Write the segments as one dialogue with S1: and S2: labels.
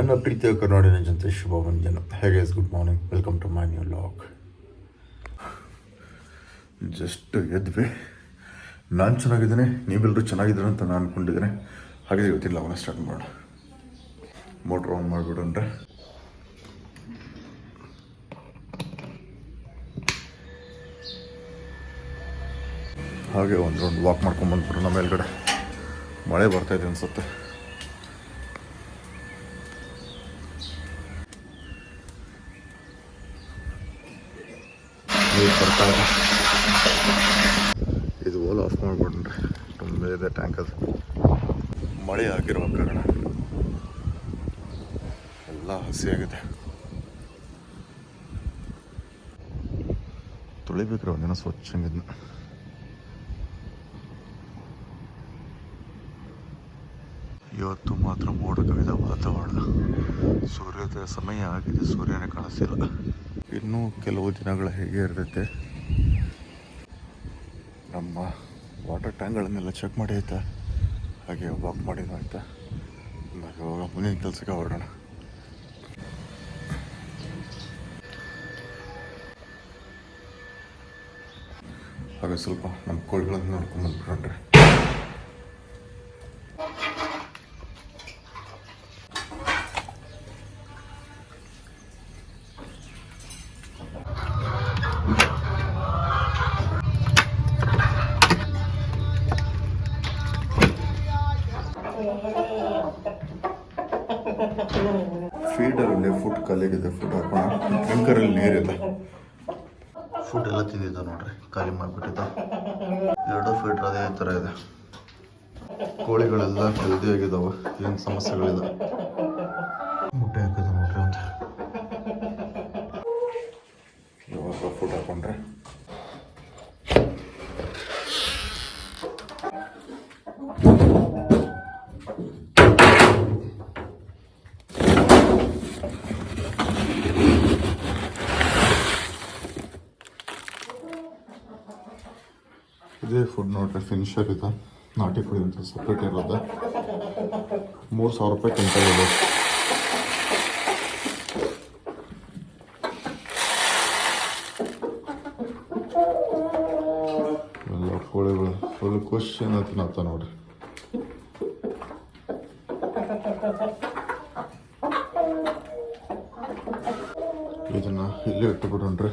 S1: ನನ್ನ ಪ್ರೀತಿಯ ಕರ್ನಾಡಿನ ಜನತೆ, ಶುಭ ಮುಂಜಾನೆ ಹೇಗೆ good morning welcome to my new log just ಎದ್ವಿ. ನಾನು ಚೆನ್ನಾಗಿದ್ದೀನಿ ನೀವೆಲ್ಲರೂ ಚೆನ್ನಾಗಿದ್ದೀರ ಅಂತ ನಾನು ಅಂದ್ಕೊಂಡಿದ್ದೀನಿ ಹಾಗೆ ಇವತ್ತಿನ ಲಾಗ್ನ ಸ್ಟಾರ್ಟ್ ಮಾಡೋಣ. ಮೋಟ್ರ್ ಆನ್ ಮಾಡಿಬಿಡೋಣ್ರೆ ಹಾಗೆ ಒಂದು ರೌಂಡ್ ವಾಕ್ ಮಾಡ್ಕೊಂಡು ನಮ್ಮ ಮೇಲ್ಗಡೆ. ಮಳೆ ಬರ್ತಾಯಿದೆ ಅನ್ಸುತ್ತೆ. ಬರ್ತಾ ಇದೆ ಓಲ್ ಆಫ್ ಮಾಡ್ಬಿಡ್ರಿ ತುಂಬ ಇದೆ ಟ್ಯಾಂಕ್ ಅದು ಮಳೆ ಆಗಿರೋ ಕಾರಣ ಎಲ್ಲ ಹಸಿಯಾಗಿದೆ ತೊಳಿಬೇಕ್ರೆ ಒಂದಿನ ಸ್ವಚ್ಛಂಗಿದ್ನ ಇವತ್ತು ಮಾತ್ರ ಮೋಡ ಕವಿದ ವಾತಾವರಣ. ಸೂರ್ಯೋದಯ ಸಮಯ ಆಗಿದೆ, ಸೂರ್ಯನೇ ಕಾಣಿಸ್ತಿಲ್ಲ. ಇನ್ನೂ ಕೆಲವು ದಿನಗಳ ಹೇಗೆ ಇರ್ತೈತೆ. ನಮ್ಮ ವಾಟರ್ ಟ್ಯಾಂಕ್ಗಳನ್ನೆಲ್ಲ ಚೆಕ್ ಮಾಡಿ ಆಯ್ತಾ? ಹಾಗೆ ವಾಕ್ ಮಾಡಿದ್ದು ಆಯ್ತಾ? ಇವಾಗ ಮುಂದಿನ ಕೆಲಸಕ್ಕೆ ಹೊರಡೋಣ. ಹಾಗೆ ಸ್ವಲ್ಪ ನಮ್ಮ ಕೋಳಿಗಳನ್ನು ನೋಡ್ಕೊಂಡು ಬಂದ್ಬಿಡ್ರಿ ಫೀಡರಲ್ಲಿ ಫುಡ್ ಹಾಕೋಣ ಟ್ಯಾಂಕರಲ್ಲಿ ನೀರಿಲ್ಲ ಫುಡ್ ಎಲ್ಲ ತಿಂದಿದ್ದ ನೋಡ್ರಿ ಖಾಲಿ ಮಾಡಿಬಿಟ್ಟಿದ್ದ. ಎರಡು ಫೀಟ್ರ್ ಅದೇ ಥರ ಇದೆ. ಕೋಳಿಗಳೆಲ್ಲ ಹೆಲ್ದಿ ಆಗಿದ್ದಾವೆ ಏನು ಸಮಸ್ಯೆಗಳಿದೆ ಮುಟ್ಟೆ ಹಾಕಿದೆ ನೋಡ್ರಿ ಇವಾಗ ಫುಡ್ ಹಾಕೊಂಡ್ರೆ ಇದೇ ನೋಡ್ರಿ ಫಿನಿಷರ್ ಇದೆ. ನಾಟಿ ಕುಡಿ ಅಂತ ಸಪ್ರೇಟ್ ಇರುತ್ತೆ ಮೂರು ಸಾವಿರ ರೂಪಾಯಿ ಕ್ವಿಂಟಲ್ ಇದೆ. ಎಲ್ಲ ಕೋಳಿಗಳು. ಫುಲ್ ಕ್ವಶನ್ ತಿನ್ನತ್ತ ನೋಡ್ರಿ. ಇದನ್ನ ಇಲ್ಲೇ ಇಟ್ಟುಬಿಡೋಣ್ರಿ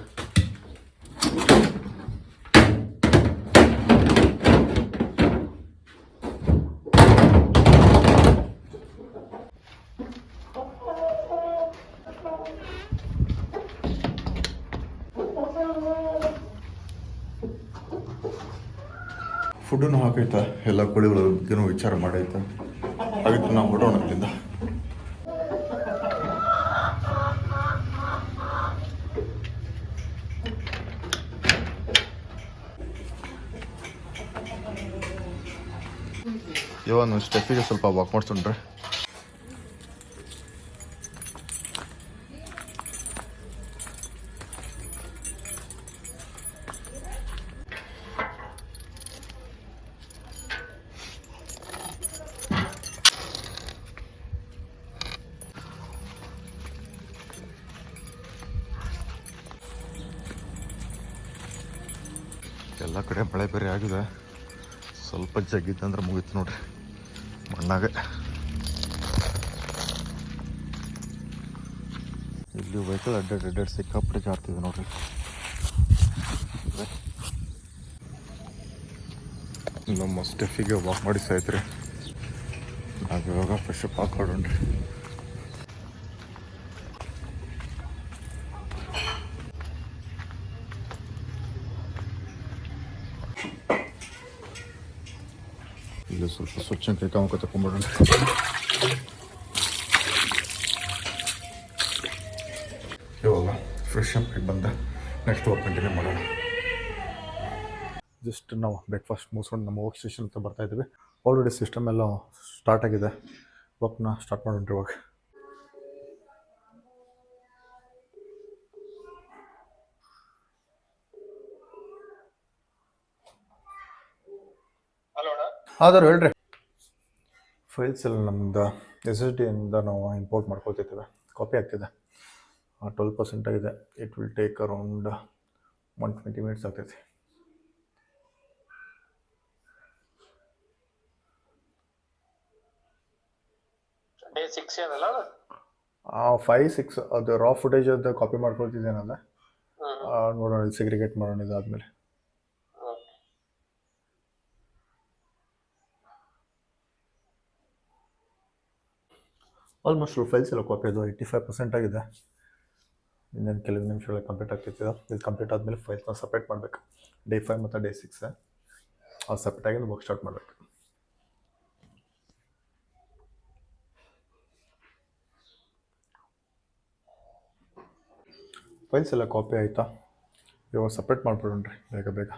S1: ಫುಡ್ಡನ್ನು ಹಾಕೈತಾ ಎಲ್ಲ ಕೋಳಿಗಳ ಬಗ್ಗೆನೂ ವಿಚಾರ ಮಾಡೈತಾ? ಹಾಗಿತ್ತು ನಾವು ಹೊಡೋಣ ಅಲ್ಲಿಂದ ಇವಾಗ ಸ್ಟೆಫಿಗೆ ಸ್ವಲ್ಪ ವಾಕ್ ಮಾಡ್ಸೋಣ್ರಿ ಎಲ್ಲ ಕಡೆ ಮಳೆ ಬೇರೆ ಆಗಿದೆ. ಸ್ವಲ್ಪ ಜಗ್ಗಿತ್ತಂದ್ರೆ ಮುಗೀತು ನೋಡ್ರಿ. ಮಣ್ಣಾಗ. ಇಲ್ಲಿ ವೆಹಿಕಲ್ ಅಡ್ಡಾಡ್ ಅಡ್ಡಾಡ್ ಸಿಕ್ಕಾಪಟ್ಟೆ ಜಾರ್ತಿದೆ ನೋಡ್ರಿ. ನಮ್ಮ ಸ್ಟೆಫಿಗೆ ವಾಕ್ ಮಾಡಿ ಸಾಯ್ತ್ರಿ. ನಾವು ಇವಾಗ ಫ್ರೆಶ್ ಅಪ್ ಇಲ್ಲಿ ಸ್ವಲ್ಪ ಸ್ವಚ್ಛ ಕೈ ಕಾಮಕ ತಕೊಂಡ್ಬಿಡೋಣ ಇವಾಗ ಫ್ರೆಶ್ ಅಪ್ ಬಂದ ನೆಕ್ಸ್ಟ್ ವರ್ಕ್ ಕಂಟಿನ್ಯೂ ಮಾಡೋಣ ಜಸ್ಟ್ ನಾವು ಬ್ರೇಕ್ಫಾಸ್ಟ್ ಮುಗಿಸ್ಕೊಂಡು ನಮ್ಮ ವರ್ಕ್ ಸ್ಟೇಷನ್ ಅಂತ ಬರ್ತಾ ಇದ್ದೀವಿ ಆಲ್ರೆಡಿ ಸಿಸ್ಟಮ್ ಎಲ್ಲ ಸ್ಟಾರ್ಟ್ ಆಗಿದೆ ವರ್ಕ್ನ ಸ್ಟಾರ್ಟ್ ಮಾಡೋಣ ಇವಾಗ ಆದರೂ ಹೇಳ್ರಿ.
S2: ಫೈಲ್ಸ್ ಎಲ್ಲ ನಮ್ದು ಎಸ್ ಎಸ್ ಡಿಯಿಂದ ನಾವು ಇಂಪೋರ್ಟ್ ಮಾಡ್ಕೊಳ್ತಿದ್ದೇವೆ. ಕಾಪಿ ಆಗ್ತಿದೆ. ಟ್ವೆಲ್ ಪರ್ಸೆಂಟ್ ಆಗಿದೆ. It will take around one twenty minutes ಆಗ್ತೈತಿ.
S3: ಡೇ ಸಿಕ್ಸ್ ಏನಲ್ಲ ಅದು?
S2: ಫೈವ್ ಸಿಕ್ಸ್ ಅದು ರಾ ಫುಟೇಜ್ ಅದು ಕಾಪಿ ಮಾಡ್ಕೊಳ್ತಿದ್ದೇನಲ್ಲ? ನೋಡೋಣ ಸೆಗ್ರಿಗೇಟ್ ಮಾಡೋಣ ಇದಾದ್ಮೇಲೆ. ಆಲ್ಮೋಸ್ಟ್ ಫೈಲ್ಸ್ ಎಲ್ಲ ಕಾಪಿ ಅದು ಏಯ್ಟಿ ಫೈವ್ ಪರ್ಸೆಂಟ್ ಆಗಿದೆ. ಇನ್ನೇನು ಕೆಲವು ನಿಮಿಷಗಳಲ್ಲಿ ಕಂಪ್ಲೀಟ್ ಆಗ್ತೈತೆ ಇದು ಇದು ಕಂಪ್ಲೀಟ್ ಆದಮೇಲೆ ಫೈಲ್ಸ್ನ ಸಪ್ರೇಟ್ ಮಾಡಬೇಕು. ಡೇ ಫೈವ್ ಮತ್ತು ಡೇ ಸಿಕ್ಸ್ ಅದು ಸಪ್ರೇಟಾಗಿ ವರ್ಕ್ ಸ್ಟಾರ್ಟ್ ಮಾಡಬೇಕು. ಫೈಲ್ಸ್ ಎಲ್ಲ ಕಾಪಿ ಆಯಿತಾ? ಇವಾಗ ಸಪ್ರೇಟ್ ಮಾಡಿಬಿಡೋಣ್ರಿ ಬೇಗ ಬೇಗ.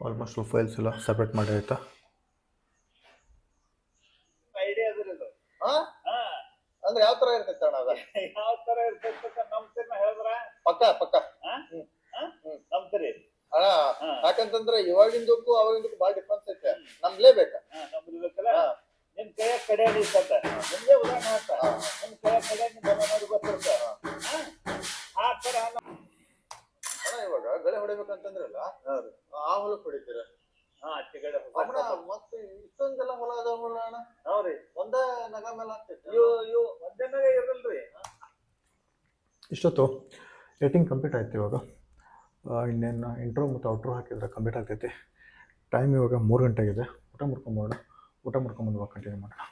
S2: ಆಲ್ಮೋಸ್ಟ್ ಫೈಲ್ಸ್ ಎಲ್ಲ ಸೆಪರೇಟ್ ಮಾಡಿ ಆಯ್ತಾ?
S4: ಐಡಿಯಾ ಅದ್ರದ್ದು
S5: ಹಾ?
S4: ಹಾ.
S5: ಅಂದ್ರೆ ಯಾವ ತರ ಇರ್ತೈತೆ ಅಣ್ಣ ಅದ?
S4: ಯಾವ ತರ ಇರ್ತೈತೆ ಅಂತ ನಾ ಹೇಳಿದ್ರ?
S5: ಪಕ್ಕ ಪಕ್ಕ.
S4: ನಂಬ್ತೀರಿ
S5: ಅಣ್ಣ
S4: ಹಾ.
S5: ಯಾಕಂತಂದ್ರೆ ಇವಾಗಿಂದಕ್ಕೂ ಅವಾಗಿಂದಕ್ಕೂ ಬಹಳ ಡಿಫ್ರೆನ್ಸ್ ಐತೆ. ನಮ್ಲೇ
S4: ಬೇಕಾ? ನಂಬ್ಬೇಕಲ್ಲ
S5: ಬೇಕಲ್ಲ?
S4: ನಿಮ್ ಕೈಯ ಕಡೆ ಇರ್ತದ ನಿಮ್ಗೆ ಉದಾಹರಣೆ ಹೇಳ್ತ
S5: ಹಾ.
S4: ನಿಮ್ ಕೈಯ ಕಡೆ ನಿಮ್ ಗೊತ್ತಿರ್ತ ಹಾ? ಆ ತರ
S5: ಅಣ್ಣ ಅಂತಂದ್ರಲ್ಲ ಹೊಡಿಬೇಕಂತಂದ್ರಲ್ಲ ಆ ಹೊಲಕ್ ಹೊಡಿತೀರ
S4: ಹಾ
S5: ಅಣ್ಣ ಮತ್ತೆ ಇಷ್ಟೊಂದೆಲ್ಲ ಹೊಲ ಅದಾವಲ್ಲ ಅಣ್ಣ?
S4: ಹೌದ್ರಿ.
S5: ಒಂದ ನಗ ಮೇಲೆ ಆಗ್ತೈತೆ
S4: ಇವು ಇವು ಒಂದೇನಾಗ ಇರಲ್ರಿ.
S2: ಇಷ್ಟೊತ್ತು ಏಟಿಂಗ್ ಕಂಪ್ಲೀಟ್ ಆಯ್ತು ಇವಾಗ. ಇನ್ನೇನು ಇಂಟ್ರೋ ಮತ್ತು ಔಟ್ರೋ ಹಾಕಿದ್ರೆ ಕಂಪ್ಲೀಟ್ ಆಗ್ತೈತಿ. ಟೈಮ್ ಇವಾಗ ಮೂರು ಗಂಟೆ ಆಗಿದೆ ಊಟ ಮುಡ್ಕೊಂಬೋಣ ಊಟ ಮುಡ್ಕೊಂಬಂದು ಕಂಟಿನ್ಯೂ ಮಾಡೋಣ.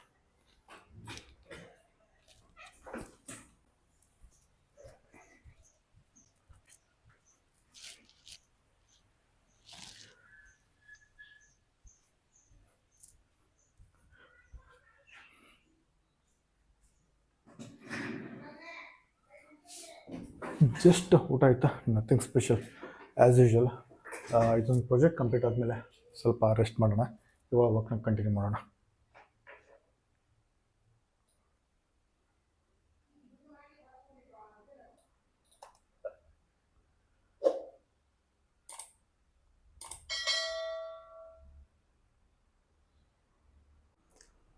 S2: ಜಸ್ಟ್ ಊಟ ಆಯಿತಾ? ನಥಿಂಗ್ ಸ್ಪೆಷಲ್ ಆ್ಯಸ್ ಯೂಶುವಲ್ ಇದೊಂದು ಪ್ರಾಜೆಕ್ಟ್ ಕಂಪ್ಲೀಟ್ ಆದಮೇಲೆ ಸ್ವಲ್ಪ ರೆಸ್ಟ್ ಮಾಡೋಣ. ಇವಾಗ ವರ್ಕ್ನ ಕಂಟಿನ್ಯೂ ಮಾಡೋಣ.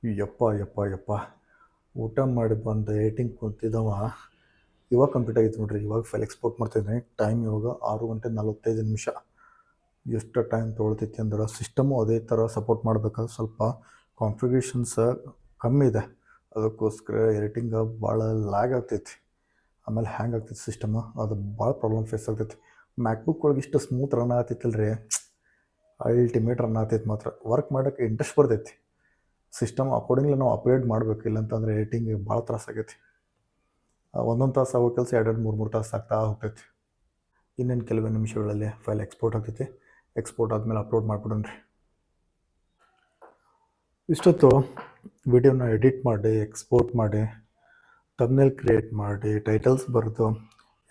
S2: ಯಪ್ಪ ಯಪ್ಪ ಯಪ್ಪ. ಊಟ ಮಾಡಿ ಬಂದ ಏಟಿಂಗ್ ಕುಂತಿದ್ದವ ಇವಾಗ ಕಂಪ್ಲೀಟ್ ಆಗಿತ್ತು ನೋಡ್ರಿ, ಇವಾಗ ಫೈಲ್ ಎಕ್ಸ್ಪೋರ್ಟ್ ಮಾಡ್ತಾಯಿದ್ದೀನಿ ಟೈಮ್ ಇವಾಗ ಆರು ಗಂಟೆ ನಲವತ್ತೈದು ನಿಮಿಷ. ಎಷ್ಟು ಟೈಮ್ ತೊಗೊಳ್ತೈತಿ ಅಂದ್ರೆ ಸಿಸ್ಟಮು ಅದೇ ಥರ ಸಪೋರ್ಟ್ ಮಾಡಬೇಕಾದ್ರೆ ಸ್ವಲ್ಪ ಕಾನ್ಫಿಗರೇಷನ್ಸ್ ಕಮ್ಮಿ ಇದೆ. ಅದಕ್ಕೋಸ್ಕರ ಎಡಿಟಿಂಗ್ ಭಾಳ ಲ್ಯಾಗ್ ಆಗ್ತೈತಿ. ಆಮೇಲೆ ಹ್ಯಾಂಗ್ ಆಗ್ತೈತಿ ಸಿಸ್ಟಮ್ ಅದು ಭಾಳ ಪ್ರಾಬ್ಲಮ್ ಫೇಸ್ ಆಗ್ತೈತಿ. ಮ್ಯಾಕ್ಬುಕ್ ಒಳಗೆ ಇಷ್ಟು ಸ್ಮೂತ್ ರನ್ ಆಗ್ತೈತಲ್ರಿ. ಅಲ್ಟಿಮೇಟ್ ರನ್ ಆಗ್ತೈತಿ ಮಾತ್ರ. ವರ್ಕ್ ಮಾಡೋಕ್ಕೆ ಇಂಟ್ರೆಸ್ಟ್ ಬರ್ತೈತಿ. ಸಿಸ್ಟಮ್ ಅಕಾರ್ಡಿಂಗ್ಲಿ ನಾವು ಅಪ್ಗ್ರೇಡ್ ಮಾಡಬೇಕು. ಇಲ್ಲಂತಂದ್ರೆ ಎಡಿಟಿಂಗ್ ಭಾಳ ತ್ರಾಸ ಆಗೈತಿ. ಒಂದೊಂದು ತಾಸು ಆಗೋ ಕೆಲಸ ಎರಡೆರಡು ಮೂರು ಮೂರು ತಾಸು ಆಗ್ತಾ ಹೋಗ್ತೈತಿ. ಇನ್ನೇನು ಕೆಲವೇ ನಿಮಿಷಗಳಲ್ಲಿ ಫೈಲ್ ಎಕ್ಸ್ಪೋರ್ಟ್ ಆಗ್ತೈತಿ. ಎಕ್ಸ್ಪೋರ್ಟ್ ಆದಮೇಲೆ ಅಪ್ಲೋಡ್ ಮಾಡಿಬಿಡೋಣ್ರಿ. ಇಷ್ಟೊತ್ತು ವಿಡಿಯೋನ ಎಡಿಟ್ ಮಾಡಿ ಎಕ್ಸ್ಪೋರ್ಟ್ ಮಾಡಿ ತಮ್ನೇಲ್ ಕ್ರಿಯೇಟ್ ಮಾಡಿ ಟೈಟಲ್ಸ್ ಬರೋದು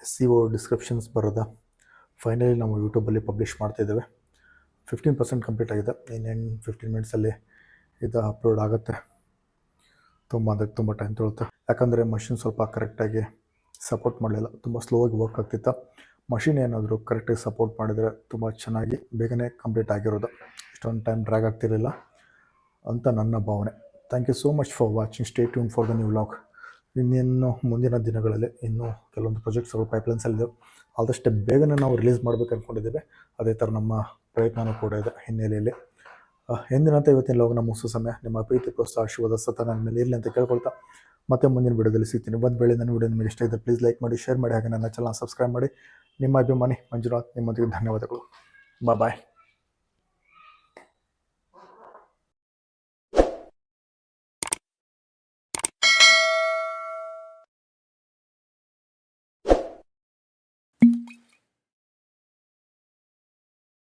S2: ಎಸ್ ಸಿ ಓ ಡಿಸ್ಕ್ರಿಪ್ಷನ್ಸ್ ಬರೋದು ಫೈನಲಿ ನಾವು ಯೂಟ್ಯೂಬಲ್ಲಿ ಪಬ್ಲಿಷ್ ಮಾಡ್ತಾಯಿದ್ದೇವೆ ಫಿಫ್ಟೀನ್ ಪರ್ಸೆಂಟ್ ಕಂಪ್ಲೀಟ್ ಆಗಿದೆ. ಇನ್ನೇನು ಫಿಫ್ಟೀನ್ ಮಿನಿಟ್ಸಲ್ಲಿ ಇದು ಅಪ್ಲೋಡ್ ಆಗುತ್ತೆ. ತುಂಬ ಅದಕ್ಕೆ ತುಂಬ ಟೈಮ್ ತೊಗೊಳುತ್ತೆ. ಯಾಕಂದರೆ ಮಷಿನ್ ಸ್ವಲ್ಪ ಕರೆಕ್ಟಾಗಿ ಸಪೋರ್ಟ್ ಮಾಡಲಿಲ್ಲ, ತುಂಬ ಸ್ಲೋ ಆಗಿ ವರ್ಕ್ ಆಗ್ತಿತ್ತು. ಮಷಿನ್ ಏನಾದರೂ ಕರೆಕ್ಟಾಗಿ ಸಪೋರ್ಟ್ ಮಾಡಿದರೆ ತುಂಬ ಚೆನ್ನಾಗಿ, ಬೇಗನೆ ಕಂಪ್ಲೀಟ್ ಆಗಿರೋದು. ಇಷ್ಟೊಂದು ಟೈಮ್ ಡ್ರ್ಯಾಗ್ ಆಗ್ತಿರಲಿಲ್ಲ ಅಂತ ನನ್ನ ಭಾವನೆ. Thank you so much for watching stay tune for the new vlog ಇನ್ನೇನು ಮುಂದಿನ ದಿನಗಳಲ್ಲಿ ಇನ್ನೂ ಕೆಲವೊಂದು ಪ್ರಾಜೆಕ್ಟ್ಸ್ಗಳು ಪೈಪ್ಲೈನ್ಸಲ್ಲಿದೆ ಆದಷ್ಟು ಬೇಗನೆ ನಾವು ರಿಲೀಸ್ ಮಾಡಬೇಕು ಅಂದ್ಕೊಂಡಿದ್ದೇವೆ ಅದೇ ಥರ ನಮ್ಮ ಪ್ರಯತ್ನವೂ ಕೂಡ ಇದೆ ಹಿನ್ನೆಲೆಯಲ್ಲಿ. ಎಂದಿನಂತೆ ಇವತ್ತಿನ ಲಾಗ್ನ ಮುಗಿಸೋ ಸಮಯ. ನಿಮ್ಮ ಪ್ರೀತಿ, ಪ್ರೋತ್ಸಾಹ, ಆಶೀರ್ವಾದ ಸತ ನನ್ನ ಮೇಲೆ ಇರಲಿ ಅಂತ ಕೇಳ್ಕೊಳ್ತಾ. ಮತ್ತೆ ಮುಂದಿನ ವಿಡಿಯೋದಲ್ಲಿ ಸಿಗ್ತೀನಿ. ಒಂದು ವೇಳೆ ನನ್ನ ವಿಡಿಯೋ ನಿಮಗೆ ಇಷ್ಟ ಇದ್ದರೆ ಪ್ಲೀಸ್ ಲೈಕ್ ಮಾಡಿ ಶೇರ್ ಮಾಡಿ, ಹಾಗೆ ನನ್ನ ಚಾನಲ್ ಸಬ್ಸ್ಕ್ರೈಬ್ ಮಾಡಿ. ನಿಮ್ಮ ಅಭಿಮಾನಿ ಮಂಜುನಾಥ್, ನಿಮ್ಮೊಂದಿಗೆ ಧನ್ಯವಾದಗಳು. ಬಾಯ್